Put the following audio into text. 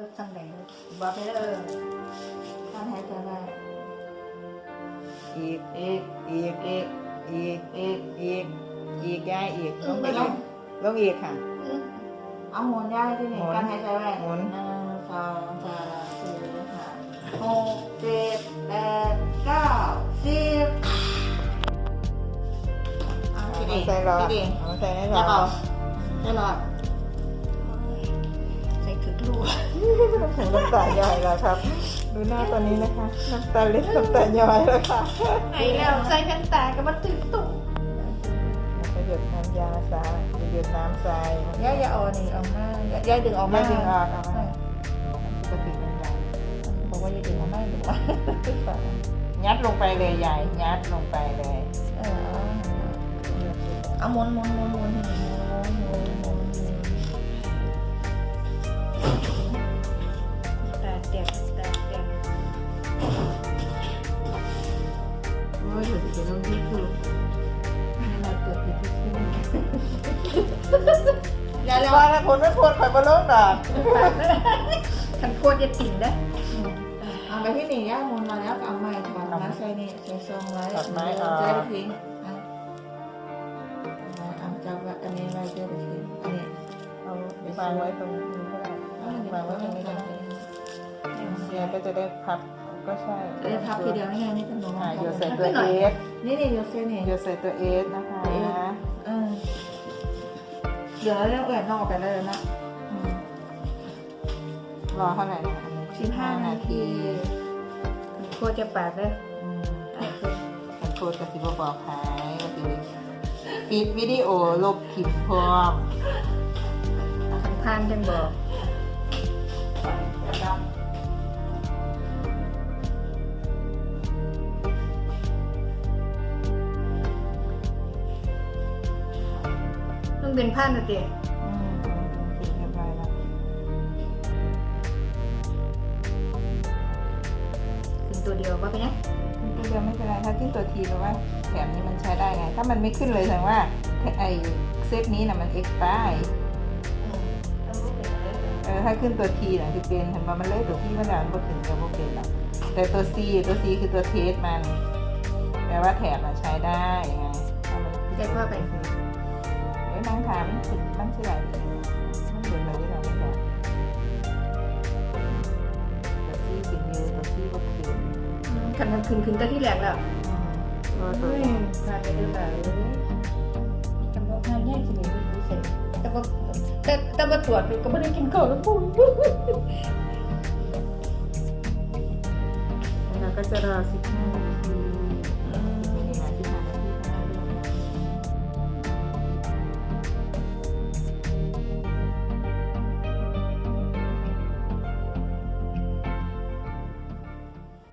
ก็สั่งไหนบอกไปเลยการหายใจได้อีกอีกอีกอีกอีกอีกอีกอีกย้ายอีกลงไปไม่เลงลงอีกค่ะเอาหมุนย่ายที่นี่หมุนการหายใจไว้หมุนหนึ่งสองสามสี่ห้าหกเจ็ดแปดเก้าสิบเอาเอใส่หลอดคิดเอาใส่ในหลจะอเอาดจะหลอด ใส่คือลูกถึงน้ำตาย่อยแล้วครับ ดูหน้าตอนนี้นะคะ น้ำตาเล็ดน้ำตาย่อยแล้วค่ะไอ้แล้วใส่แผ่นตากับมันตึงตุ้งแล้วก็หยดน้ำยาใส่หยดน้ำใส่ย่าอย่าเอานี่ออกมาย่าย่าดึงออกมาไม่ดึงออกเอามาใช่ปกติมันยาบอกว่าอย่าดึงออกมาดึงออกมายัดลงไปเลยยายยัดลงไปเลย เออเอาเอาหมุนหมุนหมุนหมุนหมุนหมุน อย่าเลยว่าแล้วคนไม่พูดข่อยบอลงดอกฉันโคตรจะติ่งได้เอาไปที่หนี่ย่ามุนมาแล้วเอาไม้ถอดมาใส่นี่ใส่ซองไว้ใส่ทิ้งเอาจับว่าอันนี้ไว้เจะทิ้งอันนี้เอาวางไว้ตรงนี้ก็ได้วางไว้ตรงนี้ก็ได้ยายก็จะได้พับก็ใช่ได้พับทีเดียวง่ายๆนี่ขนมอ่าโยใส่ตัวหน่อยเอสนี่นี่โยเซนี่โยใส่ตัวเอสนะคะ เดี๋ยวเราเอื่อยนอกไปเลยนะรอเท่าไหร่นะสิบห้านาทีโคตรจะปาดเลยอืมมันโคตรกระสิบบอกหายกระสิปิดวิดีโอลบคลิปพร้อมทานจังบอก มันเป็นผ้านะเจ๊อืมปิดเรียบร้อยแล้วถึงตัวเดียวว่าเป็นไงตัวเดียวไม่เป็นไรถ้าขึ้นตัวทีหรือว่าแถมนี้มันใช้ได้ไง ถ้ามันไม่ขึ้นเลยแสดงว่าไอเซตนี้นะมันเอ็กซ์ไเออถ้าขึ้นตัว T น่ะที่เป็นเห็นว่ามันเลขตัวที่มันอ่านบ่ถึงกับบ่เป็นหรอกแต่ตัว C ตัว C คือตัวเทสมันแปลว่าแถบมันใช้ได้ไงถ้ามันเจ๊ว่าไป เอ้ยนั่งถามมันสิมันสิไหลมันเหมือนเลยเราไม่บอกตัวที่สิบนิ้วตัวที่บ่ถึงขันมันขึ้นขึ้นตัวที่แหลกแล้วอืมตัวตัวเฮ้ยพาไปดูหน่อยจำว่าพาแยกสิเนี่ยดูเสร็จแต่ว่าแต่แต่ว่าตรวจก็ไม่ได้กินข้าวแล้วปุ้งแล้วก็จะรอ15นาที